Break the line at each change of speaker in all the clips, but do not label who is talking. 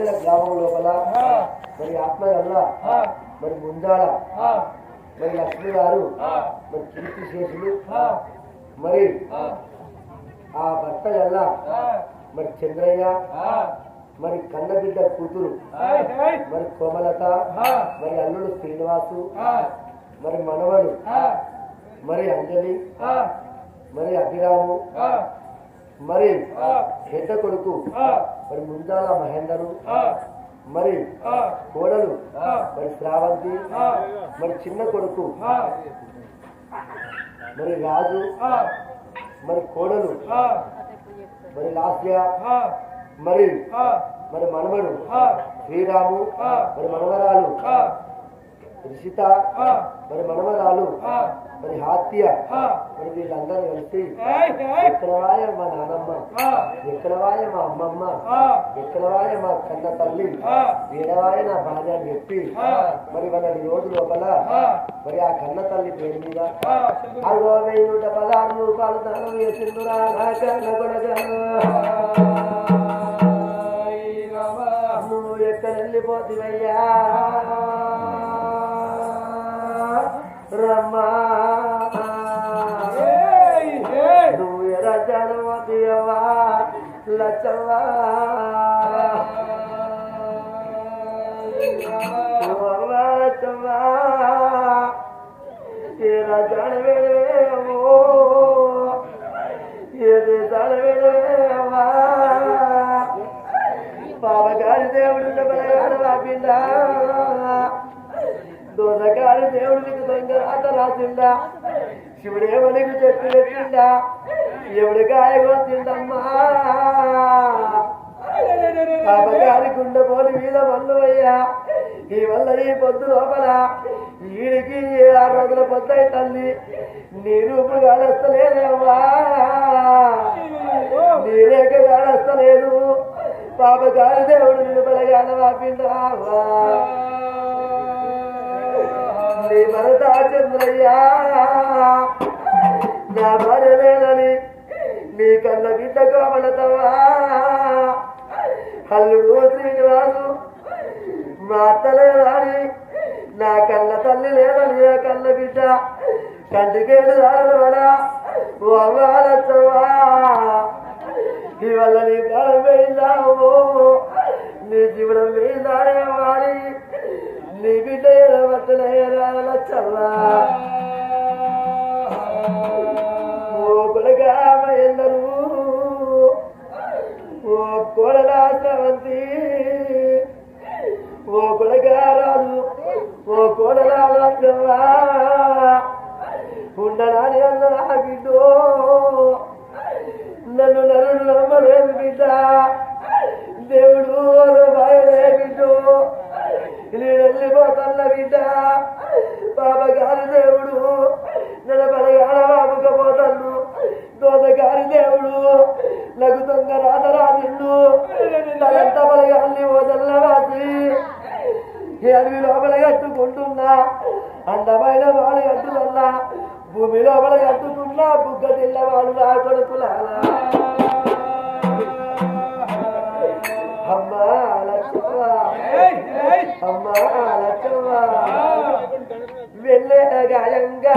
కోటల గ్రామం లోపల మరి ఆత్మగల్ల మరి ముందాల మరి లక్ష్మి గారు మరి కీర్తి శేషులు మరి ఆ భర్త గల్ల మరి చంద్రయ్య మరి కన్నబిడ్డ కూతురు మరి కోమలత మరి అల్లుడు శ్రీనివాసు మరి మనవడు మరి అంజలి మరి అభిరాము మరి పెద్ద కొడుకు మరి ముందాల మహేందరు మరి కోడలు మరి శ్రావంతి మరి చిన్న కొడుకు మరి రాజు మరి కోడలు మరి లాస్య మరి మరి మనవడు శ్రీరాము మరి మనవరాలు రిషిత మరి మనవరాలు మరి హాత్య. మరి వీళ్ళందరూ కలిసి ఎక్కడవాయ మా నానమ్మ ఎక్కడవాయ మా అమ్మమ్మ ఎక్కడవాయ మా కన్న తల్లి ఏడవాయ నా భార్య అని చెప్పి మరి వాళ్ళ రోజు లోపల మరి ఆ కన్న తల్లి పేరు మీద అరవై వెయ్యి నూట పదహారు రూపాయలు దానం చేసిండురా నా కన్న. నువ్వు ఎక్కడ వెళ్ళిపోతివయ్యా? లచ్చవా నువ్వవ్వా లచ్చవా ఎరా జనవేమో ఏది జనవేమా పాపగారి దేవుడు బాపిందా దోసగారి దేవుడు నీకు దొంగ రాత రాసిందా శివుడేమో నీకు చెప్పి ఎవడు గాయ కొట్టిందమ్మా పాపగారి గుండె పోలి మీద మల్లువయ్యా ఈ వల్ల ఈ పొద్దు లోపల వీడికి ఆరు రోజుల పొద్దు తల్లి. నీ ఇప్పుడు కాడస్తలేదమ్మా నీ రేఖ కాడస్తలేదు పాపగారి దేవుడు నిన్ను బలగాన వాపిందావా నీ భరత అల్లుడు రాదు మా అత్తలే రాని నా కళ్ళ తల్లి లేదని నా కళ్ళ బిడ్డ. కంటికేడు దారులు వడా ఇవల్ల నీ ఓ కోడలా శ్రవంతి ఓ కొడుగా ఓ కోడలా రాజవ్వా ఉండడాని అన్నదా బిడ్డో నన్ను నరుడు నమ్మలేదు బిడ్డ దేవుడు భయలే బిడ్డు నేను వెళ్ళిపోతున్న బిడ్డ బాబా దేవుడు నన్ను బలగాల బాబుకపోతాను దోదగారి దేవుడు నాకు దొంగ రాజరాజుండు నలంత బలగాల్ని వదల్ల వాసి ఈ అడవి లోపల కట్టుకుంటున్నా అందమైన వాళ్ళు కట్టుకున్నా భూమి లోపల కట్టుకున్నా బుగ్గ తిల్ల వాళ్ళు నా కొడుకులాలా అమ్మా లచ్చవ్వ అమ్మా లచ్చవ్వ వెళ్ళే గాయంగా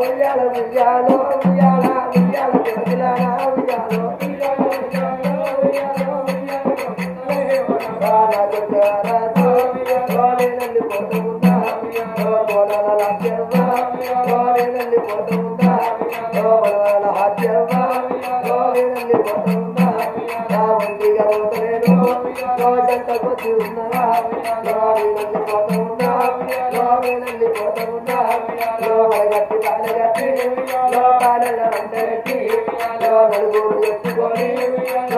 ఉయ్యాల ఉయ్యాలో ఉయ్యాల ఉయ్యాల ಗೋವಿನಲ್ಲಿ ಗೋತುಂದ ಗೋಮಲಾಲ ಹಾಕ್ಯವ್ವ ಗೋವಿನಲ್ಲಿ ಗೋತುಂದ రావండిగా ఉండలేను రోజంత కొద్ది ఉన్నదా? రావినంది పోతున్నా రావినంది పోతున్నా లోపల గట్టి కాళ్ళ గట్టి లోపాలలో వంట పెట్టి లో నలుగురు చెప్పుకొని లో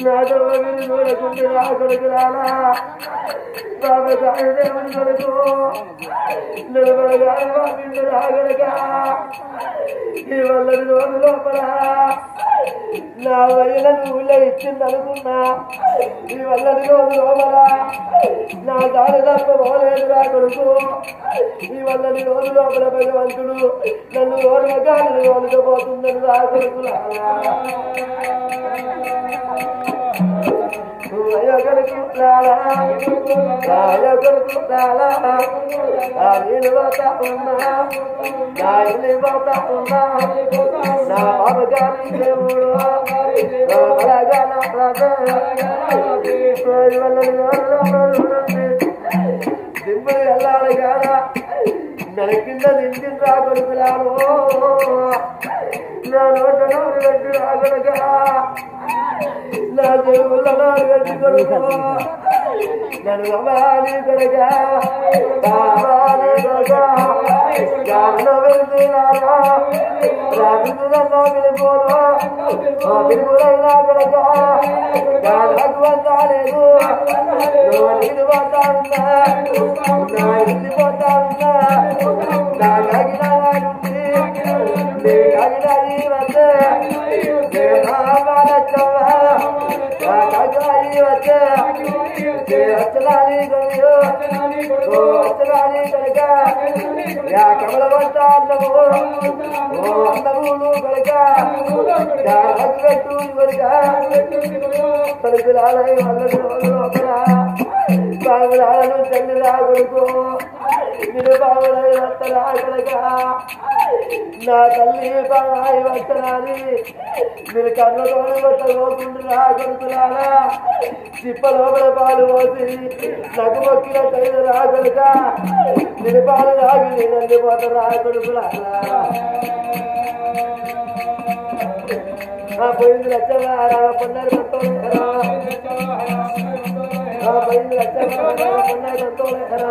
నా తల్లి చూడకుంటే నా రాలా బాబా కొడుకు నిలబడగా బిడ్డ రాగలగా ఈ వల్ల రోజు లోపల? నా వయల నువ్వులే ఇచ్చింది అనుకున్నా ఈ వల్ల రోజు లోపల? నా దారి తప్ప పోలేదు నా కొడుకు. ఈ వల్ల రోజు లోపల భగవంతుడు నన్ను ఓర్మగాలను వలకపోతుందని రా కొడుకులా నా పోతా ఉన్నా నా వెళ్ళాలి కాదా నన్ను కింద దించిన నా నోట నోరు పెట్టి రాగడుగా పోతా ఉన్నా పోతా ఉన్నా వచ్చలాలి గొయ్యో ఓ వచ్చలాలి కనుక యా కమల ఓ అన్నములు కనుక యా పెట్టు వల్లడు లోపల బాగులాలను నిన్ను బాగులై నా తల్లి బాయి వస్తరాని మీరు కన్నుతోని కొట్టబోకుండా రా కొడుకులారా. చిప్ప లోపల పాలు పోసి నగు మొక్కిన తైన రా కొడుక. నేను పాలు రాగి నేను పోత రా కొడుకులారా. పోయింది లచ్చవారా పొన్నారు కొట్టోలేరా పోయింది లచ్చవారా పొన్నారు కొట్టోలేరా